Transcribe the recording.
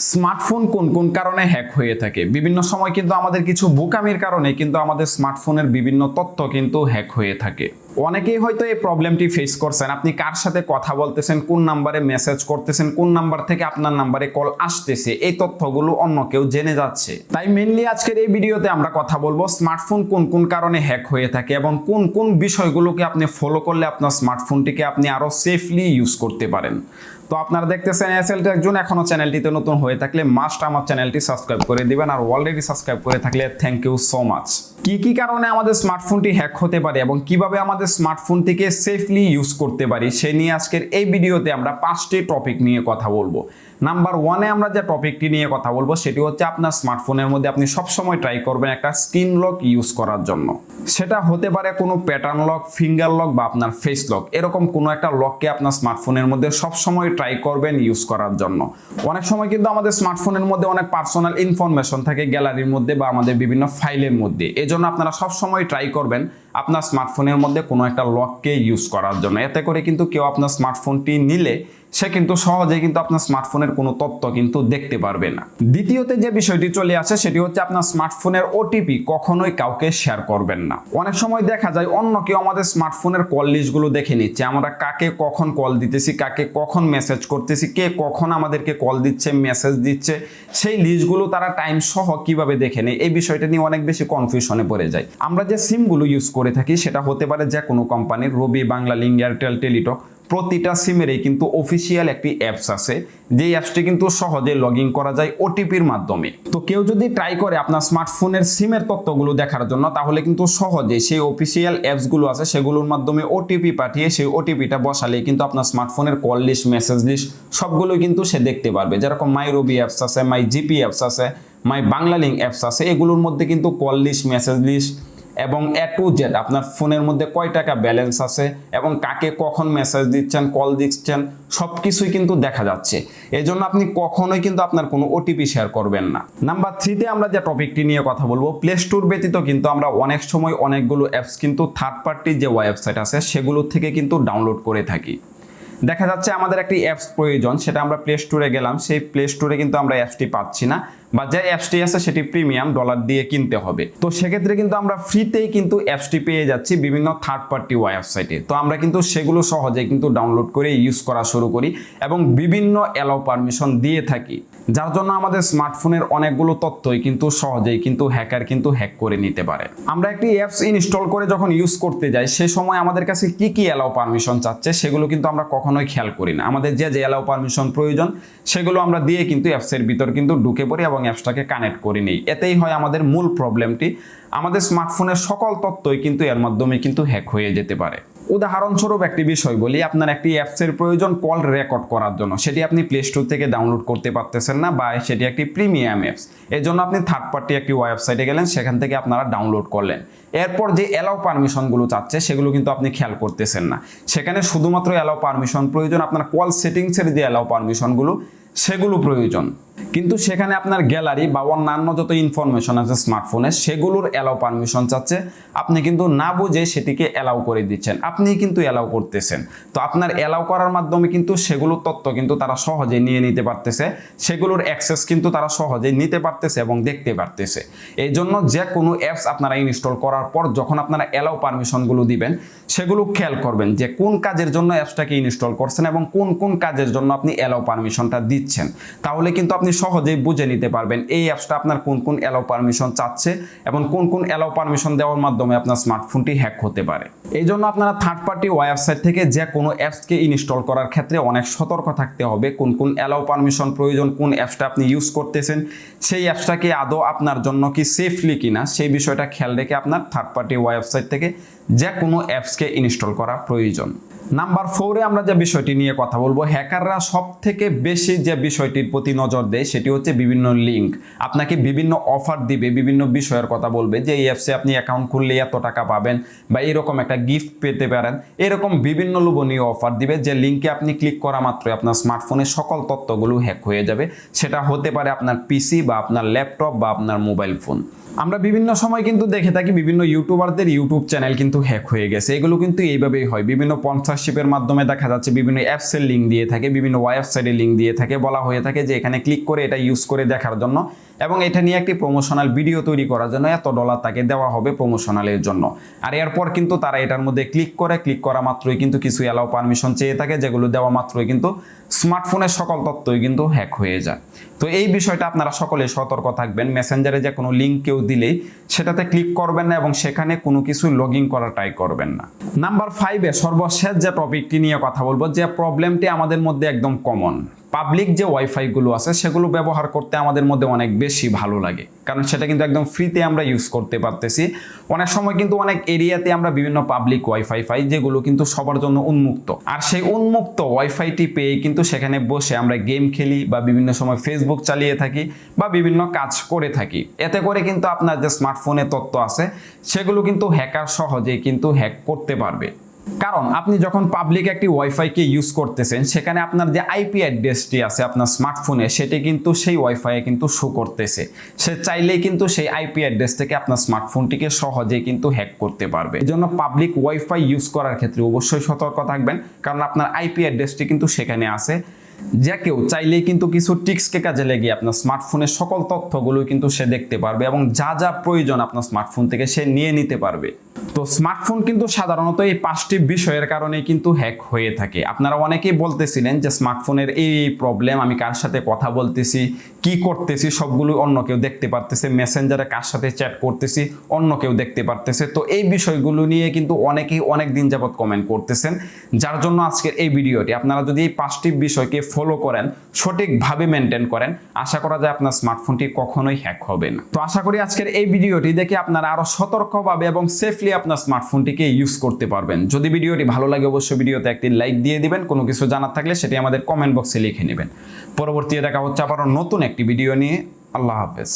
Smartphone কোন কোন কারণে হ্যাক হয়ে থাকে? বিভিন্ন সময় কিন্তু আমাদের কিছু বোকামির কারণে কিন্তু আমাদের স্মার্টফোনের বিভিন্ন তথ্য কিন্তু হ্যাক হয়ে থাকে। অনেকেই হয়তো এই প্রবলেমটি ফেস করছেন। আপনি কার সাথে কথা বলতেছেন, কোন নাম্বারে মেসেজ করতেছেন, কোন নাম্বার থেকে আপনার নাম্বারে কল আসতেছে, এই তথ্যগুলো অন্য কেউ জেনে যাচ্ছে। তাই মেনলি আজকের এই ভিডিওতে আমরা কথা বলব স্মার্টফোন কোন কোন কারণে হ্যাক হয়ে থাকে এবং কোন কোন বিষয়গুলোকে আপনি ফলো করলে আপনার স্মার্টফোনটিকে আপনি আরও সেফলি ইউজ করতে পারেন। তো আপনারা দেখতেছেন এসএল একজন এখনও চ্যানেলটিতে নতুন হয়ে থাকলে মাস্ট আমার চ্যানেলটি সাবস্ক্রাইব করে দিবেন আর অলরেডি সাবস্ক্রাইব করে থাকলে থ্যাংক ইউ সো মাচ কি কি কারণে আমাদের স্মার্টফোনটি হ্যাক হতে পারে এবং কীভাবে আমাদের স্মার্টফোন থেকে সেফলি ইউজ করতে পারি সে নিয়ে আজকের এই ভিডিওতে আমরা পাঁচটি টপিক নিয়ে কথা বলব। নাম্বার ওয়ানে আমরা যে টপিকটি নিয়ে কথা বলব, সেটি হচ্ছে আপনার স্মার্টফোনের মধ্যে আপনি সবসময় ট্রাই করবেন একটা স্ক্রিন লক ইউজ করার জন্য। সেটা হতে পারে কোনো প্যাটার্ন লক ফিঙ্গার লক বা আপনার ফেস লক এরকম কোনো একটা লককে আপনার স্মার্টফোনের মধ্যে সবসময় ট্রাই করবেন ইউজ করার জন্য। অনেক সময় কিন্তু আমাদের স্মার্টফোনের মধ্যে অনেক পার্সোনাল ইনফরমেশন থাকে গ্যালারির মধ্যে বা আমাদের বিভিন্ন ফাইলের মধ্যে। এজন্য আপনারা সবসময় ট্রাই করবেন আপনার স্মার্টফোনের মধ্যে কোনো একটা লককে ইউজ করার জন্য। এতে করে কিন্তু কেউ আপনার স্মার্টফোনটি নিলে, সে কিন্তু সহজে কিন্তু আপনার স্মার্টফোনের কোনো তথ্য কিন্তু দেখতে পারবে না। দ্বিতীয়তে যে বিষয়টি চলে আসে, সেটি হচ্ছে আপনার স্মার্টফোনের ওটিপি কখনোই কাউকে শেয়ার করবেন না। অনেক সময় দেখা যায় অন্য কেউ আমাদের স্মার্টফোনের কল লিস্টগুলো দেখে নিচ্ছে। আমরা কাকে কখন কল দিতেছি, কাকে কখন মেসেজ করতেছি, কে কখন আমাদেরকে কল দিচ্ছে মেসেজ দিচ্ছে, সেই লিস্টগুলো তারা টাইম সহ কীভাবে দেখে নেয়, এই বিষয়টা নিয়ে অনেক বেশি কনফিউশনে পড়ে যায়। আমরা যে সিমগুলো ইউজ করে থাকি, সেটা হতে পারে যে কোনো কোম্পানির রবি, বাংলা লিঙ্ক এয়ারটেল টেলিটক, প্রতিটা সিমেরই কিন্তু অফিসিয়াল একটি অ্যাপস আছে। যে অ্যাপসটি কিন্তু সহজে লগ করা যায় ওটিপির মাধ্যমে। তো কেউ যদি ট্রাই করে আপনার স্মার্টফোনের সিমের তথ্যগুলো দেখার জন্য, তাহলে কিন্তু সহজে সেই অফিসিয়াল অ্যাপসগুলো আছে, সেগুলোর মাধ্যমে ওটিপি পাঠিয়ে সেই ওটিপিটা বসালে কিন্তু আপনার স্মার্টফোনের কল লিস্ট মেসেজ লিস্ট সবগুলো কিন্তু সে দেখতে পারবে। যেরকম মাই রবি অ্যাপস আছে মাই জিপি অ্যাপস আছে মাই বাংলা লিঙ্ক অ্যাপস আছে, এগুলোর মধ্যে কিন্তু কল লিস্ট মেসেজ লিস্ট এবং এ টু জেড আপনার ফোনের মধ্যে কয় টাকা ব্যালেন্স আছে এবং কাকে কখন মেসেজ দিচ্ছেন কল দিচ্ছেন সব কিছুই কিন্তু দেখা যাচ্ছে। এই জন্য আপনি কখনোই কিন্তু আপনার কোনো ওটিপি শেয়ার করবেন না। নাম্বার থ্রিতে আমরা যে টপিকটি নিয়ে কথা বলব প্লে স্টোর ব্যতীত কিন্তু আমরা অনেক সময় অনেকগুলো অ্যাপস কিন্তু থার্ড পার্টির যে ওয়েবসাইট আছে, সেগুলো থেকে কিন্তু ডাউনলোড করে থাকি। দেখা যাচ্ছে আমাদের একটি অ্যাপস প্রয়োজন, সেটা আমরা প্লে স্টোরে গেলাম। সেই প্লে স্টোরে কিন্তু আমরা অ্যাপসটি পাচ্ছি না। বা যে অ্যাপসটি আছে সেটি প্রিমিয়াম ডলার দিয়ে কিনতে হবে। তো সেক্ষেত্রে কিন্তু আমরা ফ্রিতেই কিন্তু অ্যাপসটি পেয়ে যাচ্ছি বিভিন্ন থার্ড পার্টি ওয়েবসাইটে তো আমরা কিন্তু সেগুলো সহজে কিন্তু ডাউনলোড করে ইউজ করা শুরু করি এবং বিভিন্ন অ্যালাউ পারমিশন দিয়ে থাকি। যার জন্য আমাদের স্মার্টফোনের অনেকগুলো তথ্যই কিন্তু সহজেই কিন্তু হ্যাকার কিন্তু হ্যাক করে নিতে পারে। আমরা একটি অ্যাপস ইনস্টল করে যখন ইউজ করতে যাই, সে সময় আমাদের কাছে কি কি অ্যালাউ পারমিশন চাচ্ছে সেগুলো কিন্তু আমরা কখনোই খেয়াল করি না। আমাদের যে যে অ্যালাউ পারমিশন প্রয়োজন, সেগুলো আমরা দিয়ে কিন্তু অ্যাপসের ভিতর কিন্তু ঢুকে পড়ি এবং অ্যাপসটাকে কানেক্ট করে নিই। এতেই হয় আমাদের মূল প্রবলেমটি। আমাদের স্মার্টফোনের সকল তথ্যই কিন্তু এর মাধ্যমে কিন্তু হ্যাক হয়ে যেতে পারে। উদাহরণস্বরূপ একটি বিষয় বলি, আপনার একটি অ্যাপসের প্রয়োজন কল রেকর্ড করার জন্য। সেটি আপনি প্লে স্টোর থেকে ডাউনলোড করতে পারতেছেন না বা সেটি একটি প্রিমিয়াম অ্যাপস। এর জন্য আপনি থার্ড পার্টি একটি ওয়েবসাইটে গেলেন, সেখান থেকে আপনারা ডাউনলোড করলেন। এরপর যে অ্যালাউ পারমিশনগুলো চাচ্ছে, সেগুলো কিন্তু আপনি খেয়াল করতেছেন না। সেখানে শুধুমাত্র অ্যালাউ পারমিশন প্রয়োজন। আপনার কল সেটিংসের যে অ্যালাউ পারমিশনগুলো সেগুলো প্রয়োজন। কিন্তু সেখানে আপনার গ্যালারি বা অন্যান্য যত ইনফরমেশন আছে স্মার্টফোনে সেগুলোর অ্যালাউ পারমিশন চাচ্ছে। আপনি কিন্তু না বুঝে সেটিকে অ্যালাউ করে দিচ্ছেন। আপনি কিন্তু অ্যালাউ করতেছেন। তো আপনার অ্যালাউ করার মাধ্যমে কিন্তু সেগুলোর তথ্য কিন্তু তারা সহজে নিয়ে নিতে পারতেছে। সেগুলোর অ্যাক্সেস কিন্তু তারা সহজে নিতে পারতেছে এবং দেখতে পারতেছে। এই জন্য যে কোনো অ্যাপস আপনারা ইনস্টল করার পর যখন আপনারা অ্যালাউ পারমিশনগুলো দিবেন, সেগুলো খেয়াল করবেন যে কোন কাজের জন্য অ্যাপসটাকে ইনস্টল করছেন এবং কোন কোন কাজের জন্য আপনি অ্যালাউ পারমিশনটা দিচ্ছেন। তাহলে কিন্তু আপনি সহজেই বুঝে নিতে পারবেন এই অ্যাপসটা আপনার কোন কোন অ্যালাউ পারমিশন চাচ্ছে এবং কোন কোন অ্যালাউ পারমিশন দেওয়ার মাধ্যমে আপনার স্মার্টফোনটি হ্যাক হতে পারে। এই জন্য আপনারা থার্ড পার্টি ওয়েবসাইট থেকে যে কোনো অ্যাপসকে ইনস্টল করার ক্ষেত্রে অনেক সতর্ক থাকতে হবে, কোন কোন অ্যালাউ পারমিশন প্রয়োজন, কোন অ্যাপসটা আপনি ইউজ করতেছেন। সেই অ্যাপসটাকে আদৌ আপনার জন্য কি সেফলি কিনা সেই বিষয়টা খেয়াল রেখে আপনার থার্ড পার্টি ওয়েবসাইট থেকে যে কোনো অ্যাপসকে ইনস্টল করা প্রয়োজন। নাম্বার ফোরে আমরা যে বিষয়টি নিয়ে কথা বলব হ্যাকাররা সব থেকে বেশি যে বিষয়টির প্রতি নজর দেয় সেটি হচ্ছে বিভিন্ন লিঙ্ক আপনাকে বিভিন্ন অফার দিবে, বিভিন্ন বিষয়ের কথা বলবে যে এই অ্যাপসে আপনি অ্যাকাউন্ট খুললে এত টাকা পাবেন বা এরকম একটা গিফট পেতে পারেন। এরকম বিভিন্ন লোভনীয় অফার দিবে, যে লিঙ্কে আপনি ক্লিক করা মাত্রই আপনার স্মার্টফোনের সকল তথ্যগুলো হ্যাক হয়ে যাবে। সেটা হতে পারে আপনার পিসি বা আপনার ল্যাপটপ বা আপনার মোবাইল ফোন আমরা বিভিন্ন সময় কিন্তু দেখে থাকি, বিভিন্ন ইউটিউবারদের ইউটিউব চ্যানেল কিন্তু হ্যাক হয়ে গেছে। এগুলো কিন্তু এইভাবেই হয়। বিভিন্ন পঞ্চাশ মেম্বারশিপের মাধ্যমে দেখা যাচ্ছে বিভিন্ন অ্যাপসের লিঙ্ক দিয়ে থাকে, বিভিন্ন ওয়েবসাইটের লিঙ্ক দিয়ে থাকে, বলা হয়ে থাকে যে এখানে ক্লিক করে এটা ইউজ করে দেখার জন্য এবং এটা নিয়ে একটি প্রমোশনাল ভিডিও তৈরি করার জন্য এত ডলার তাকে দেওয়া হবে প্রমোশনালের জন্য। আর এরপর কিন্তু তারা এটার মধ্যে ক্লিক করে ক্লিক করা মাত্রই কিন্তু কিছু অ্যালাউ পারমিশন চেয়ে থাকে, যেগুলো দেওয়া মাত্রই কিন্তু স্মার্টফোনের সকল তথ্যই কিন্তু হ্যাক হয়ে যায়। তো এই বিষয়টা আপনারা সকলে সতর্ক থাকবেন মেসেঞ্জারে যে কোনো লিঙ্ক কেউ দিলেই সেটাতে ক্লিক করবেন না এবং সেখানে কোনো কিছু লগ ইন করা ট্রাই করবেন না। নাম্বার ফাইভে সর্বশেষ যে টপিকটি নিয়ে কথা বলব, যে প্রবলেমটি আমাদের মধ্যে একদম কমন পাবলিক যে ওয়াইফাইগুলো আছে, সেগুলো ব্যবহার করতে আমাদের মধ্যে অনেক বেশি ভালো লাগে। কারণ সেটা কিন্তু একদম ফ্রিতে আমরা ইউজ করতে পারতেছি। অনেক সময় কিন্তু অনেক এরিয়াতে আমরা বিভিন্ন পাবলিক ওয়াইফাই পাই, যেগুলো কিন্তু সবার জন্য উন্মুক্ত। আর সেই উন্মুক্ত ওয়াইফাইটি পেয়ে কিন্তু সেখানে বসে আমরা গেম খেলি বা বিভিন্ন সময় ফেসবুক চালিয়ে থাকি বা বিভিন্ন কাজ করে থাকি। এতে করে কিন্তু আপনার যে স্মার্টফোনে তথ্য আছে, সেগুলো কিন্তু হ্যাকার সহজেই কিন্তু হ্যাক করতে পারবে। কারণ আপনি যখন পাবলিক একটি ওয়াইফাইকে ইউজ করতেছেন, সেখানে আপনার যে আইপি অ্যাড্রেসটি আছে আপনার স্মার্টফোনে সেটি কিন্তু সেই ওয়াইফাইয়ে কিন্তু শো করতেছে। সে চাইলেই কিন্তু সেই আইপি অ্যাড্রেস থেকে আপনার স্মার্টফোনটিকে সহজেই কিন্তু হ্যাক করতে পারবে। এই জন্য পাবলিক ওয়াইফাই ইউজ করার ক্ষেত্রে অবশ্যই সতর্ক থাকবেন, কারণ আপনার আইপি অ্যাড্রেসটি কিন্তু সেখানে আছে। যে কেউ চাইলেই কিন্তু কিছু টিক্সকে কাজে লেগে আপনার স্মার্টফোনের সকল তথ্যগুলো কিন্তু সে দেখতে পারবে এবং যা যা প্রয়োজন আপনার স্মার্টফোন থেকে সে নিয়ে নিতে পারবে। তো স্মার্টফোন কিন্তু সাধারণত এই পাঁচটি বিষয়ের কারণে কিন্তু হ্যাক হয়ে থাকে। আপনারা অনেকেই বলতেছিলেন যে স্মার্টফোনের এই প্রবলেম আমি কার সাথে কথা বলতেছি, কি করতেছি, সবগুলো অন্য কেউ দেখতে পারতেছে মেসেঞ্জারে কার সাথে চ্যাট করতেছি, অন্য কেউ দেখতে পারতেছে। তো এই বিষয়গুলো নিয়ে কিন্তু অনেকেই অনেক দিন যাবত কমেন্ট করতেছেন। যার জন্য আজকের এই ভিডিওটি, আপনারা যদি এই পাঁচটি বিষয়কে ফলো করেন, সঠিকভাবে মেনটেন করেন, আশা করা যায় আপনার স্মার্টফোনটি কখনোই হ্যাক হবে না। তো আশা করি আজকের এই ভিডিওটি দেখে আপনারা আরও সতর্কভাবে এবং সেফলি আপনার স্মার্টফোনটিকে ইউজ করতে পারবেন। যদি ভিডিওটি ভালো লাগে, অবশ্যই ভিডিওতে একটি লাইক দিয়ে দিবেন। কোনো কিছু জানার থাকলে সেটি আমাদের কমেন্ট বক্সে লিখে নেবেন। পরবর্তীতে দেখা হচ্ছে আবারও নতুন একটি ভিডিও নিয়ে। আল্লাহ হাফেজ।